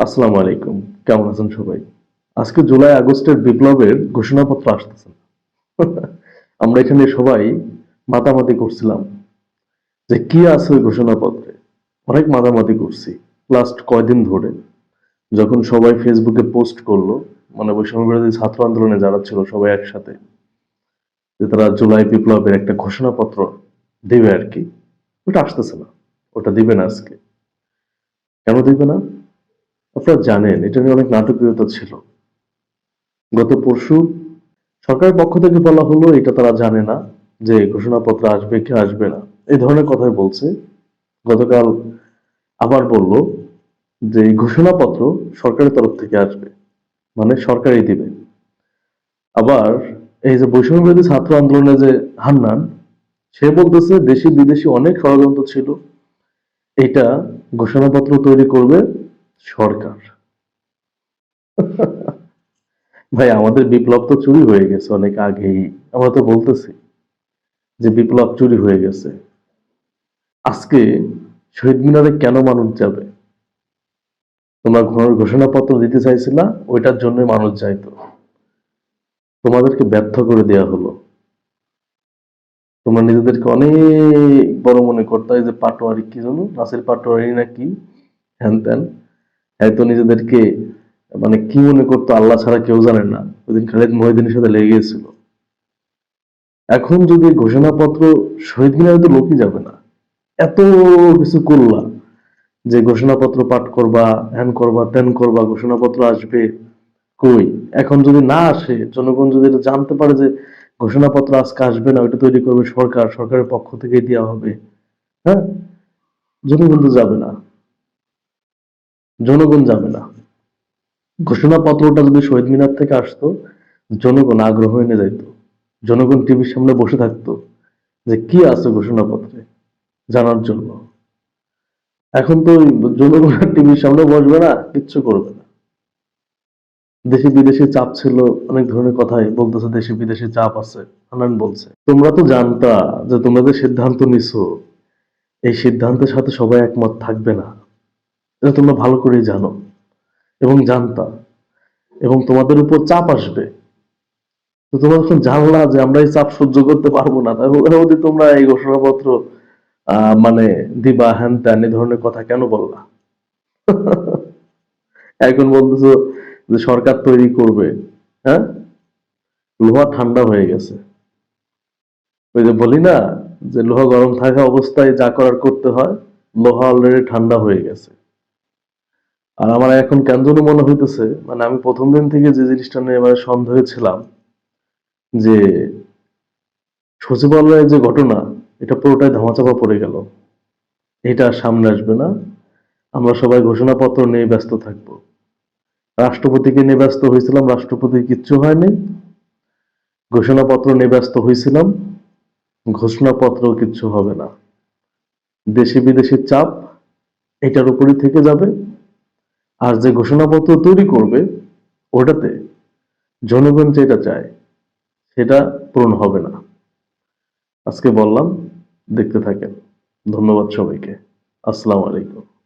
আসসালামু আলাইকুম। কেমন আছেন সবাই? আজকে জুলাই আগস্টের বিপ্লবের ঘোষণাপত্র আসতেছে। আমরা এখানে সবাই মাতামাতি করছিলাম যে কি আছে ওই ঘোষণাপত্রে। অনেক মাতামাতি করছি লাস্ট কয়দিন ধরে। যখন সবাই ফেসবুকে পোস্ট করল মানে বৈষম্য বিরোধী ছাত্র আন্দোলনে যারা ছিল সবাই একসাথে, যে তারা জুলাই বিপ্লবের একটা ঘোষণাপত্র দেবে আর কি। ওটা আসতেছে না, ওটা দিবে না আজকে। কেন দিবে না? আপনারা জানেন, এটা নিয়ে অনেক নাটকীয়তা ছিল। গত পরশু সরকারের পক্ষ থেকে বলা হলো, এটা তারা জানে না যে ঘোষণাপত্র আসবে কি আসবে না। এই ধরনের কথাই বলছে। গতকাল আবার বলল যে, এই ঘোষণাপত্র সরকারের তরফ থেকে আসবে মানে সরকারই দিবে। আবার এই যে বৈষম্য বিরোধী ছাত্র আন্দোলনে যে হান্নান, সে বলতেছে দেশি বিদেশি অনেক ষড়যন্ত্র ছিল। এটা ঘোষণাপত্র তৈরি করবে সরকার। ভাই, আমাদের বিপ্লব তো চুরি হয়ে গেছে অনেক আগেই। আমরা তো বলতেছি যে বিপ্লব চুরি হয়ে গেছে। আজকে শহীদ মিনারে কেন মানুষ যাবে? তোমরা ঘোষণাপত্র দিতে চাইছিলা, ওইটার জন্য মানুষ যাইতো। তোমাদেরকে ব্যর্থ করে দেয়া হলো। তোমরা নিজেদেরকে অনেক বড় মনে করতে যে পাটোয়ারি কি জানো? নাসির পাটোয়ারি না কি? হ্যান ত্যান। হয়তো নিজেদেরকে মানে কি মনে করতো আল্লাহ ছাড়া কেউ জানে না। ওইদিন খালিদ মহিদিনের সাথে লেগে গেছিল এখন যদি ঘোষণাপত্র শহীদ মিনারে তো লোকই যাবে না। এত কিছু করলা যে ঘোষণাপত্র পাঠ করবা হ্যান করবা, ত্যান করবা, ঘোষণাপত্র আসবে কই? এখন যদি না আসে, জনগণ যদি এটা জানতে পারে যে ঘোষণাপত্র আজকে আসবে না, ওইটা তৈরি করবে সরকার, সরকারের পক্ষ থেকে দেওয়া হবে। হ্যাঁ? জনগণ তো যাবে না। জনগণ যাবে না। ঘোষণাপত্রটা যদি শহীদ মিনার থেকে আসতো, জনগণ আগ্রহ এনে যাইতো। জনগণ টিভির সামনে বসে থাকতো যে কি আছে ঘোষণাপত্রে জানার জন্য। এখন তো জনগণ টিভির সামনে বসবে না, কিচ্ছু করবে না। দেশি বিদেশি চাপ ছিল, অনেক ধরনের কথাই বলতেছে, দেশে বিদেশে চাপ আছে হানান বলছে। তোমরা তো জানতা যে তোমরা যে সিদ্ধান্ত নিছো, এই সিদ্ধান্তের সাথে সবাই একমত থাকবে না। এটা তোমরা ভালো করেই জানো এবং জানতা এবং তোমাদের উপর চাপ আসবে। তো তোমরা যখন জানলা যে আমরা এই চাপ সহ্য করতে পারব না ওদের মধ্যে তোমরা এই ঘোষণাপত্র মানে দিবা, হ্যান ত্যান এই ধরনের কথা কেন বললা? এখন বলতেছো যে সরকার তৈরি করবে হ্যাঁ? লোহা ঠান্ডা হয়ে গেছে। ওই যে বলি না যে লোহা গরম থাকা অবস্থায় যা করার করতে হয়, লোহা অলরেডি ঠান্ডা হয়ে গেছে। আর আমার এখন কেন যেন মনে হইতেছে মানে আমি প্রথম দিন থেকে যে জিনিসটা নিয়ে এবার সন্দেহে ছিলাম, যে সচিবালয়ের যে ঘটনা, এটা পুরোটাই ধামাচাপা পড়ে গেল। এটা সামনে আসবে না। আমরা সবাই ঘোষণাপত্র নিয়ে ব্যস্ত থাকব। রাষ্ট্রপতিকে নিয়ে ব্যস্ত হয়েছিলাম, রাষ্ট্রপতি কিচ্ছু হয়নি। ঘোষণাপত্র নিয়ে ব্যস্ত হয়েছিলাম, ঘোষণাপত্র কিচ্ছু হবে না। দেশি বিদেশি চাপ এটার উপরই থেকে যাবে। আর যে ঘোষণাপত্র তৈরি করবে, ওটাতে জনগণ যেটা চায়, সেটা পূরণ হবে না। আজকে বললাম, দেখতে থাকেন। ধন্যবাদ সবাইকে। আসসালামু আলাইকুম।